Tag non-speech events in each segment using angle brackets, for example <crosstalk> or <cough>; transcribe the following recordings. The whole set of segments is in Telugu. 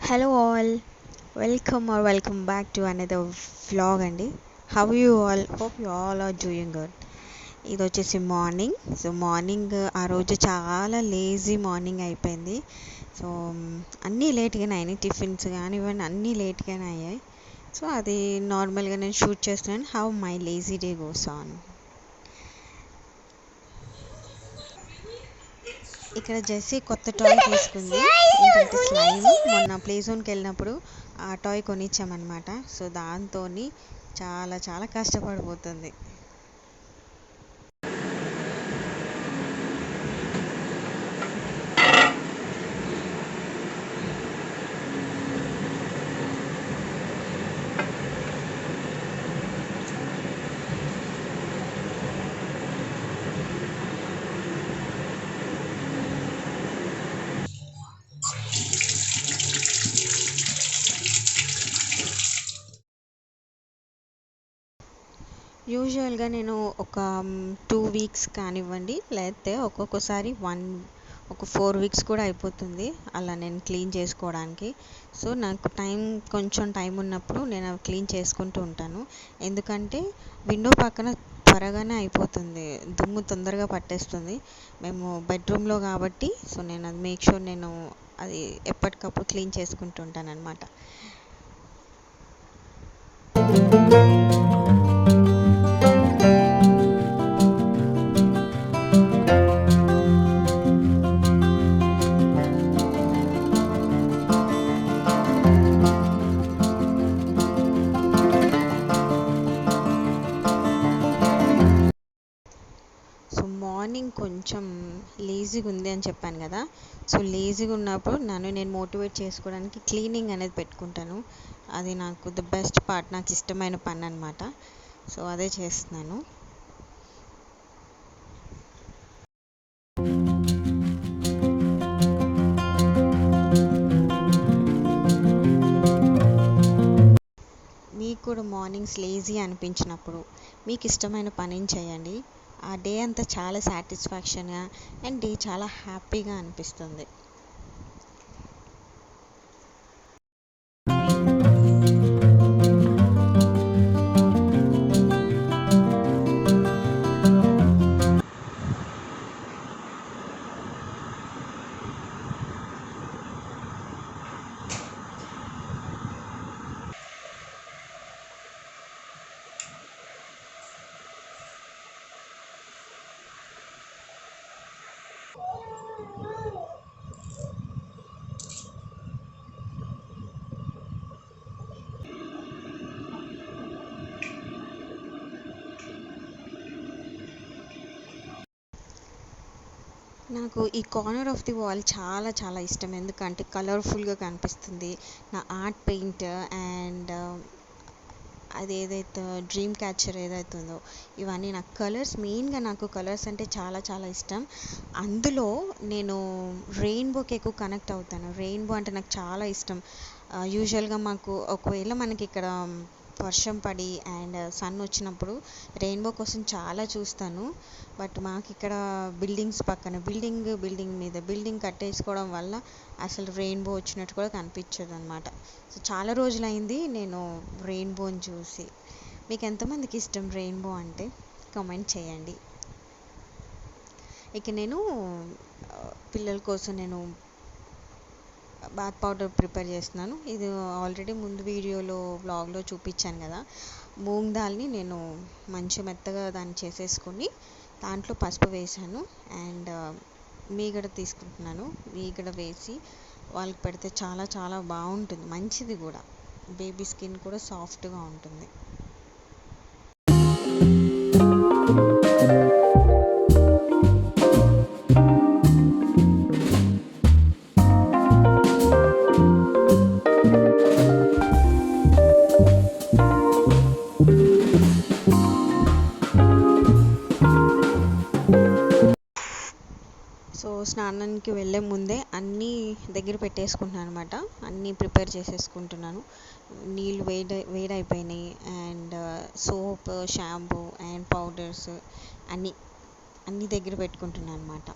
Hello all, welcome back to another vlog. How are you all? Hope you all are doing good. ఇది వచ్చేసి మార్నింగ్ సో మార్నింగ్ ఆ రోజు చాలా లేజీ మార్నింగ్ అయిపోయింది సో అన్నీ లేట్గానే అయినాయి టిఫిన్స్ కానీ ఇవన్నీ అన్నీ లేట్గానే అయ్యాయి సో అది నార్మల్గా నేను షూట్ చేస్తున్నాను how my lazy day goes on ఇక్కడ జెస్సీ కొత్త టాయ్ తీసుకుంది ఏంటంటే స్లైమ్ మొన్న ప్లే జోన్కి వెళ్ళినప్పుడు ఆ టాయ్ కొనిచ్చామన్నమాట సో దాంతో చాలా చాలా కష్టపడిపోతుంది యూజువల్గా నేను ఒక టూ వీక్స్ కానివ్వండి లేకపోతే ఒక్కొక్కసారి వన్ ఒక ఫోర్ వీక్స్ కూడా అయిపోతుంది అలా నేను క్లీన్ చేసుకోవడానికి సో నాకు టైం కొంచెం టైం ఉన్నప్పుడు నేను అవి క్లీన్ చేసుకుంటూ ఉంటాను ఎందుకంటే విండో పక్కన త్వరగానే అయిపోతుంది దుమ్ము తొందరగా పట్టేస్తుంది మేము బెడ్రూమ్లో కాబట్టి సో నేను అది మేక్ షూర్ నేను అది ఎప్పటికప్పుడు క్లీన్ చేసుకుంటూ ఉంటాను అనమాట లేజీగా ఉంది అని చెప్పాను కదా సో లేజీగా ఉన్నప్పుడు నన్ను నేను మోటివేట్ చేసుకోవడానికి క్లీనింగ్ అనేది పెట్టుకుంటాను అది నాకు ద బెస్ట్ పార్ట్ నాకు ఇష్టమైన పని అనమాట సో అదే చేస్తున్నాను మీకు కూడా మార్నింగ్స్ లేజీ అనిపించినప్పుడు మీకు ఇష్టమైన పని చేయండి ఆ డే అంతా చాలా సాటిస్ఫాక్షన్గా అండ్ డే చాలా హ్యాపీగా అనిపిస్తుంది నాకు ఈ కార్నర్ ఆఫ్ ది వాల్ చాలా చాలా ఇష్టం ఎందుకంటే కలర్ఫుల్గా కనిపిస్తుంది నా ఆర్ట్ పెయింట్ అండ్ అది ఏదైతే డ్రీమ్ క్యాచర్ ఏదైతే ఉందో ఇవన్నీ నాకు కలర్స్ మెయిన్గా నాకు కలర్స్ అంటే చాలా చాలా ఇష్టం అందులో నేను రెయిన్బోకి ఎక్కువ కనెక్ట్ అవుతాను రెయిన్బో అంటే నాకు చాలా ఇష్టం యూజువల్గా uh, మాకు ఒకవేళ మనకి ఇక్కడ um, వర్షం పడి అండ్ సన్ వచ్చినప్పుడు రెయిన్బో కోసం చాలా చూస్తాను బట్ మాకు ఇక్కడ బిల్డింగ్స్ పక్కన బిల్డింగ్ బిల్డింగ్ మీద బిల్డింగ్ కట్టేసుకోవడం వల్ల అసలు రెయిన్బో వచ్చినట్టు కూడా కనిపించదు అనమాట సో చాలా రోజులైంది నేను రెయిన్బోని చూసి మీకు ఎంతమందికి ఇష్టం రెయిన్బో అంటే కామెంట్ చేయండి ఇక నేను పిల్లల కోసం నేను బాత్ పౌడర్ ప్రిపేర్ చేస్తున్నాను ఇది ఆల్రెడీ ముందు వీడియోలో వ్లాగ్లో చూపించాను కదా మూంగ్ దాల్ని నేను మంచి మెత్తగా దాన్ని చేసేసుకొని దాంట్లో పసుపు వేసాను అండ్ మీగడ తీసుకుంటున్నాను మీగడ వేసి వాళ్ళకి పెడితే చాలా చాలా బాగుంటుంది మంచిది కూడా బేబీ స్కిన్ కూడా సాఫ్ట్గా ఉంటుంది స్నానానికి వెళ్ళే ముందే అన్నీ దగ్గర పెట్టేసుకుంటున్నాను అనమాట అన్నీ ప్రిపేర్ చేసేసుకుంటున్నాను నీళ్ళు వేడి వేడైపోయినాయి and uh, soap shampoo and powders అన్నీ అన్నీ దగ్గర పెట్టుకుంటున్నాను అనమాట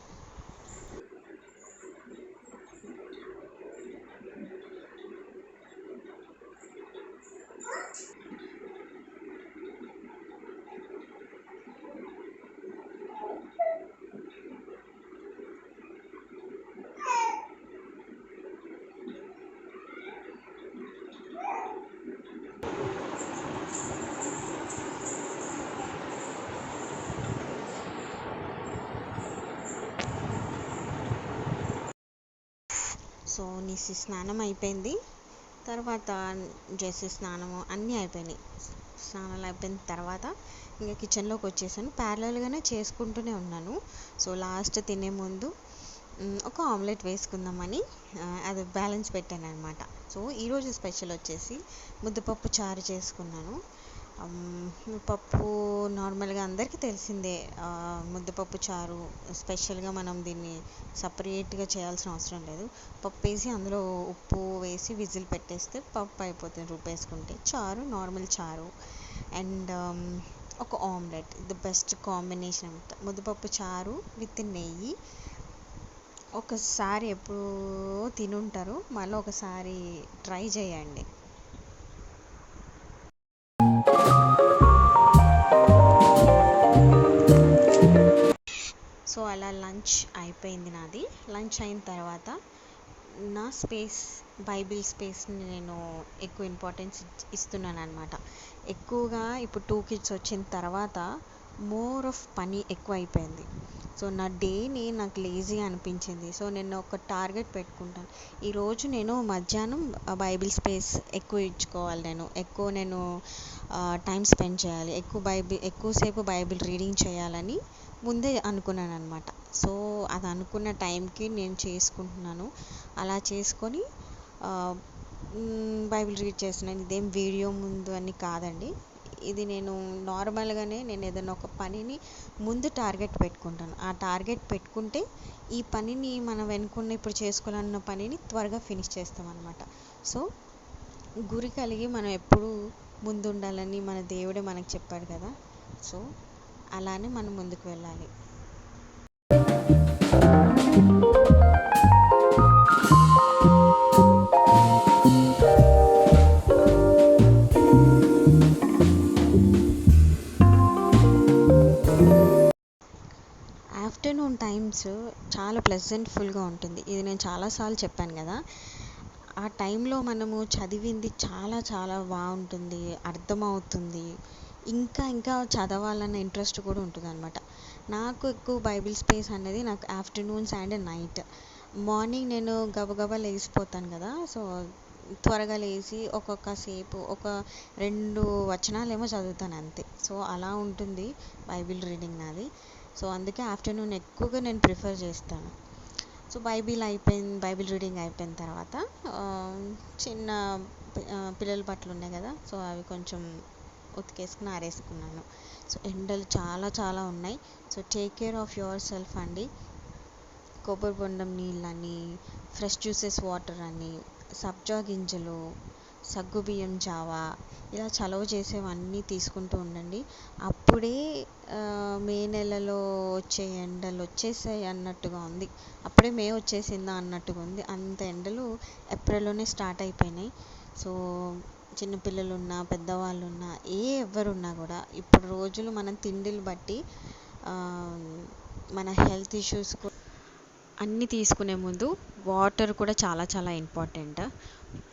సో నీసి స్నానం అయిపోయింది తర్వాత జెసి స్నానము అన్నీ అయిపోయినాయి స్నానాలు అయిపోయిన తర్వాత ఇంకా కిచెన్లోకి వచ్చేసాను ప్యారలల్గానే చేసుకుంటూనే ఉన్నాను సో లాస్ట్ తినే ముందు ఒక ఆమ్లెట్ వేసుకుందామని అది బ్యాలెన్స్ పెట్టాను అనమాట సో ఈరోజు స్పెషల్ వచ్చేసి ముద్దపప్పు చారు చేసుకున్నాను పప్పు నార్మల్గా అందరికీ తెలిసిందే ముద్దపప్పు చారు స్పెషల్గా మనం దీన్ని సపరేట్గా చేయాల్సిన అవసరం లేదు పప్పు వేసి అందులో ఉప్పు వేసి విజిల్ పెట్టేస్తే పప్పు అయిపోతుంది రూపేసుకుంటే చారు నార్మల్ చారు అండ్ ఒక ఆమ్లెట్ ది బెస్ట్ కాంబినేషన్ అనమాట ముద్దపప్పు చారు విత్ నెయ్యి ఒకసారి ఎప్పుడో తినుంటారు మళ్ళీ ఒకసారి ట్రై చేయండి సో అలా లంచ్ అయిపోయింది నాది లంచ్ అయిన తర్వాత నా స్పేస్ బైబిల్ స్పేస్ని నేను ఎక్కువ ఇంపార్టెన్స్ ఇస్తున్నాను అనమాట ఎక్కువగా ఇప్పుడు టూ కిడ్స్ వచ్చిన తర్వాత మోర్ ఆఫ్ పని ఎక్కువ అయిపోయింది సో నా డేని నాకు లేజీ అనిపించింది సో నేను ఒక టార్గెట్ పెట్టుకుంటాను ఈరోజు నేను మధ్యాహ్నం బైబిల్ స్పేస్ ఎక్కువ ఇచ్చుకోవాలి నేను ఎక్కువ నేను టైం స్పెండ్ చేయాలి ఎక్కువ బైబిల్ ఎక్కువసేపు బైబిల్ రీడింగ్ చేయాలని ముందే అనుకున్నాను అనమాట సో అది అనుకున్న టైంకి నేను చేసుకుంటున్నాను అలా చేసుకొని బైబిల్ రీడ్ చేస్తున్నాను ఇదేం వీడియో ముందు అని కాదండి ఇది నేను నార్మల్గానే నేను ఏదైనా ఒక పనిని ముందు టార్గెట్ పెట్టుకుంటాను ఆ టార్గెట్ పెట్టుకుంటే ఈ పనిని మనం వెనుకున్న ఇప్పుడు చేసుకోవాలన్న పనిని త్వరగా ఫినిష్ చేస్తాం అనమాట సో గురి కలిగి మనం ఎప్పుడూ ముందుండాలని మన దేవుడే మనకు చెప్పాడు కదా సో అలానే మనం ముందుకు వెళ్ళాలి ఆఫ్టర్నూన్ టైమ్స్ చాలా ఫుల్గా ఉంటుంది ఇది నేను చాలాసార్లు చెప్పాను కదా ఆ టైంలో మనము చదివింది చాలా చాలా బాగుంటుంది అర్థమవుతుంది ఇంకా ఇంకా చదవాలన్న ఇంట్రెస్ట్ కూడా ఉంటుంది అనమాట నాకు ఎక్కువ బైబిల్ స్పేస్ అనేది నాకు ఆఫ్టర్నూన్స్ అండ్ నైట్ మార్నింగ్ నేను గబగబా లేచిపోతాను కదా సో త్వరగా లేచి ఒక్కొక్క సేపు ఒక రెండు వచనాలేమో చదువుతాను అంతే సో అలా ఉంటుంది బైబిల్ రీడింగ్ నాది సో అందుకే ఆఫ్టర్నూన్ ఎక్కువగా నేను ప్రిఫర్ చేస్తాను సో బైబిల్ అయిపోయిన బైబిల్ రీడింగ్ అయిపోయిన తర్వాత చిన్న పిల్లల బట్టలు ఉన్నాయి కదా సో అవి కొంచెం ఉతికేసుకుని ఆరేసుకున్నాను సో ఎండలు చాలా చాలా ఉన్నాయి so take care of yourself అండి కొబ్బరి బొండం నీళ్ళని ఫ్రెష్ జ్యూసెస్ వాటర్ అని సబ్జా గింజలు సగ్గు బియ్యం జావా ఇలా చలవ చేసేవన్నీ తీసుకుంటూ ఉండండి అప్పుడే మే నెలలో వచ్చే ఎండలు వచ్చేసాయి అన్నట్టుగా ఉంది అప్పుడే మే వచ్చేసిందా అన్నట్టుగా ఉంది అంత ఎండలు ఏప్రిల్లోనే స్టార్ట్ అయిపోయినాయి సో చిన్నపిల్లలున్నా పెద్దవాళ్ళున్నా ఏ ఎవరున్నా కూడా ఇప్పుడు రోజులు మనం తిండిని బట్టి మన హెల్త్ ఇష్యూస్ అన్నీ తీసుకునే ముందు వాటర్ కూడా చాలా చాలా ఇంపార్టెంట్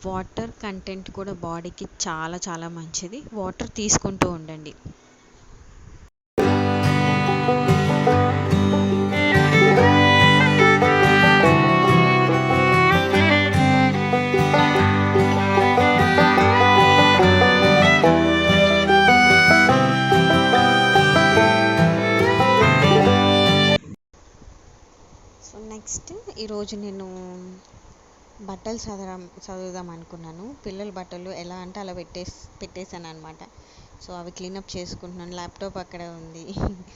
వాటర్ కంటెంట్ కూడా బాడీకి చాలా చాలా మంచిది వాటర్ తీసుకుంటూ ఉండండి నెక్స్ట్ ఈరోజు నేను బట్టలు చదవడం చదువుదాం అనుకున్నాను పిల్లల బట్టలు ఎలా అంటే అలా పెట్టేసి పెట్టేశాను అనమాట సో అవి క్లీనప్ చేసుకుంటున్నాను ల్యాప్టాప్ అక్కడే ఉంది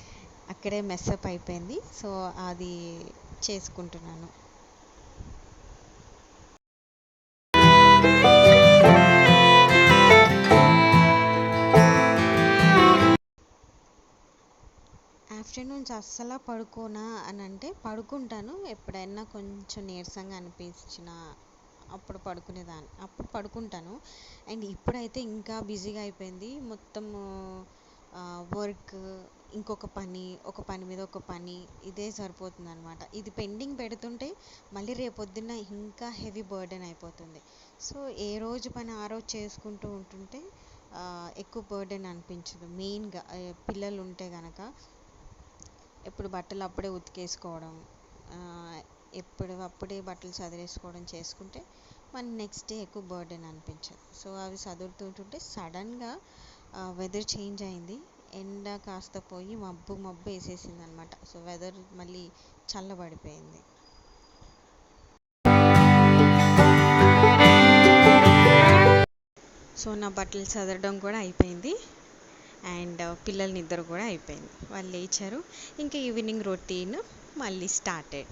<laughs> అక్కడే మెస్సప్ అయిపోయింది సో అది చేసుకుంటున్నాను నుంచి అస్సలు పడుకోనా అని అంటే పడుకుంటాను ఎప్పుడైనా కొంచెం నీరసంగా అనిపించిన అప్పుడు పడుకునేదాన్ని అప్పుడు పడుకుంటాను అండ్ ఇప్పుడైతే ఇంకా బిజీగా అయిపోయింది మొత్తం వర్క్ ఇంకొక పని ఒక పని మీద ఒక పని ఇదే సరిపోతుంది అనమాట ఇది పెండింగ్ పెడుతుంటే మళ్ళీ రేపొద్దున్న ఇంకా హెవీ బర్డెన్ అయిపోతుంది సో ఏ రోజు పని ఆ రోజు చేసుకుంటూ ఉంటుంటే ఎక్కువ బర్డెన్ అనిపించదు మెయిన్గా పిల్లలు ఉంటే కనుక ఇప్పుడు బట్టలు అప్పుడే ఉతికేసుకోవడం ఎప్పుడు అప్పుడే బట్టలు చదివేసుకోవడం చేసుకుంటే మన నెక్స్ట్ డే ఎక్కువ బర్డెన్ అనిపించదు సో అవి చదువుతుంటుంటే సడన్గా వెదర్ చేంజ్ అయింది ఎండ కాస్త పోయి మబ్బు మబ్బు వేసేసింది అనమాట సో వెదర్ మళ్ళీ చల్లబడిపోయింది సో నా బట్టలు చదవడం కూడా అయిపోయింది అండ్ పిల్లల నిద్ర కూడా అయిపోయింది వాళ్ళు లేచారు ఇంకా ఈవినింగ్ రొటీన్ మళ్ళీ స్టార్టెడ్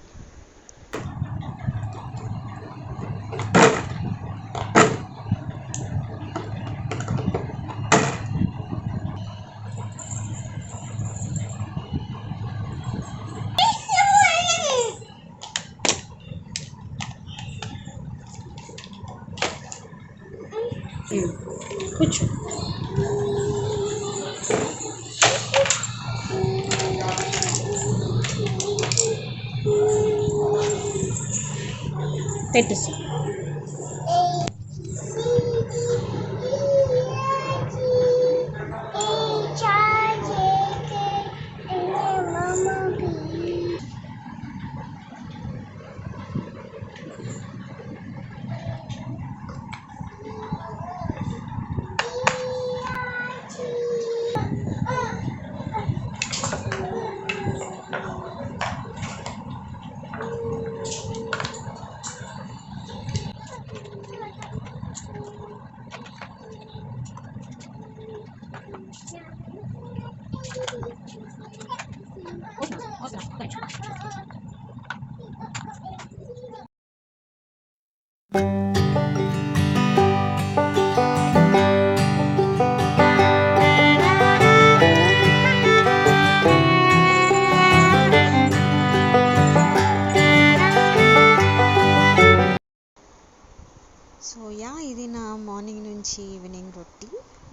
కూర్చో തെറ്റിച്ചു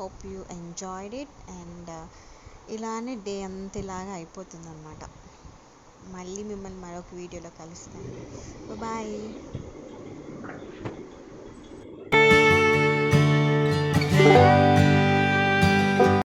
hope you enjoyed it and ఇలానే డే అంత ఇలాగా అయిపోతుంది అనమాట మళ్ళీ మిమ్మల్ని మరొక వీడియోలో కలుస్తాను బాయ్